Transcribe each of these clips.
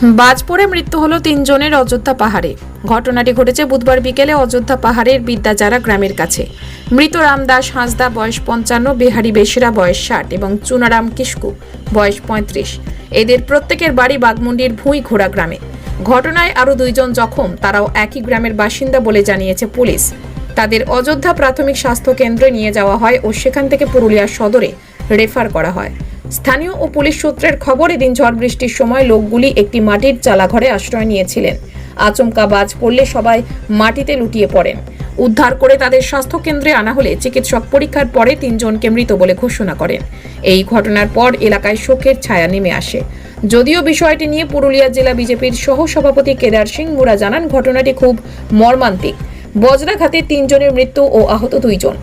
বাজ পড়ে মৃত্যু হলো তিনজনের অযোধ্যা পাহাড়ে। ঘটনাটি ঘটেছে বুধবার বিকেলে অযোধ্যা পাহাড়ের বিদ্যাজারা গ্রামের কাছে। মৃত রামদাস হাঁসদা, বয়স পঞ্চান্ন, বিহারি বেশিরা বয়স ষাট এবং চুনারাম কিস্কু বয়স পঁয়ত্রিশ। এদের প্রত্যেকের বাড়ি বাগমুন্ডির ভুঁই ঘোড়া গ্রামে। ঘটনায় আরও দুইজন জখম, তারাও একই গ্রামের বাসিন্দা বলে জানিয়েছে পুলিশ। তাদের অযোধ্যা প্রাথমিক স্বাস্থ্য কেন্দ্রে নিয়ে যাওয়া হয় ও সেখান থেকে পুরুলিয়া সদরে রেফার করা হয়। স্থানীয় ও পুলিশ সূত্রের খবর, এদিন ঝড় বৃষ্টির সময় লোকগুলি একটি মাটির চালাঘরে আশ্রয় নিয়েছিলেন। আচমকা বাজ পড়লে সবাই মাটিতে লুটিয়ে পড়েন। উদ্ধার করে তাদের স্বাস্থ্য কেন্দ্রে আনা হলে চিকিৎসক পরীক্ষার পরে তিনজনকে মৃত বলে ঘোষণা করেন। এই ঘটনার পর এলাকায় শোকের ছায়া নেমে আসে। যদিও বিষয়টি নিয়ে পুরুলিয়া জেলা বিজেপির সহ সভাপতি কেদার সিং মুরা জানান, ঘটনাটি খুব মর্মান্তিক। বজ্রাঘাতে তিনজনের মৃত্যু ও আহত দুইজন।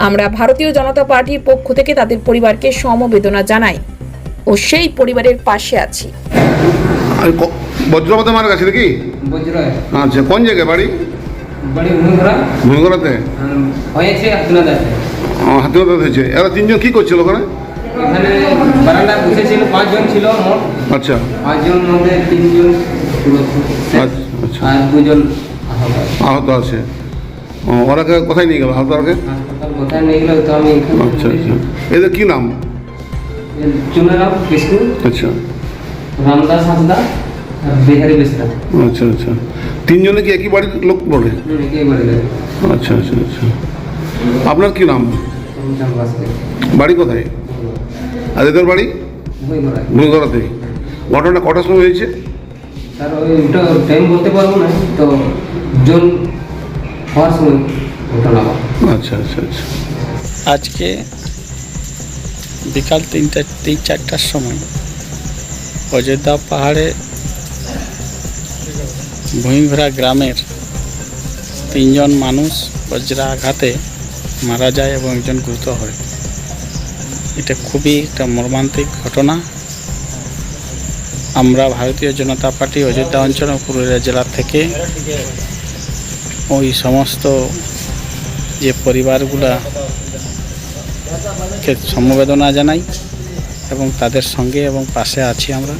আমরা ভারতীয় জনতা পার্টির পক্ষ থেকে তাদের পরিবারকে সমবেদনা জানাই ও সেই পরিবারের পাশে আছি। বজ্রপাতে মারা গেছে নাকি? বজ্রয় আচ্ছা কোন জায়গায় বাড়ি? বড়ি ভূমিঘোড়া ভূমিগড়াতে হয়েছে হয়েছে। এরা তিনজন কি করছিল ওখানে? এখানে বসেছিল পাঁচজন ছিল মোট। আচ্ছা। পাঁচজন মধ্যে তিনজন আচ্ছা, আচ্ছা। আর দুজন আহত আছে। আহত আছে ও, ওরাকে কোথায় নিয়ে গেল? আহত ওরাকে হাসপাতাল কোথায় নিয়ে গেল তো আমি আচ্ছা আচ্ছা। এদের কি নাম? চুনারাম আচ্ছা। রামদাস হাসদা বিহারি বেসরা আচ্ছা আচ্ছা। তিনজনে কি একই বাড়ির লোক একেবারে আচ্ছা আচ্ছা আচ্ছা। আপনার কি নাম? বাড়ি কোথায়? আর এদের বাড়ি? ভূমিগড়াতে ঘটনা কটার সময় হয়েছে? স্যার ওই টাইম বলতে পারব না তো জন হওয়ার সময় ঘটনা আচ্ছা আচ্ছা আচ্ছা। আজকে বিকাল তিনটা তিন চারটার সময় অযোধ্যা পাহাড়ে ভূমিঘোড়া গ্রামের তিনজন মানুষ বজ্রা আঘাতে মারা যায় এবং একজন গুরুতর হয়। এটা খুবই একটা মর্মান্তিক ঘটনা। আমরা ভারতীয় জনতা পার্টি অযোধ্যা অঞ্চল পুরুলিয়া জেলা থেকে ওই সমস্ত যে পরিবারগুলা সমবেদনা জানাই এবং তাদের সঙ্গে এবং পাশে আছি আমরা।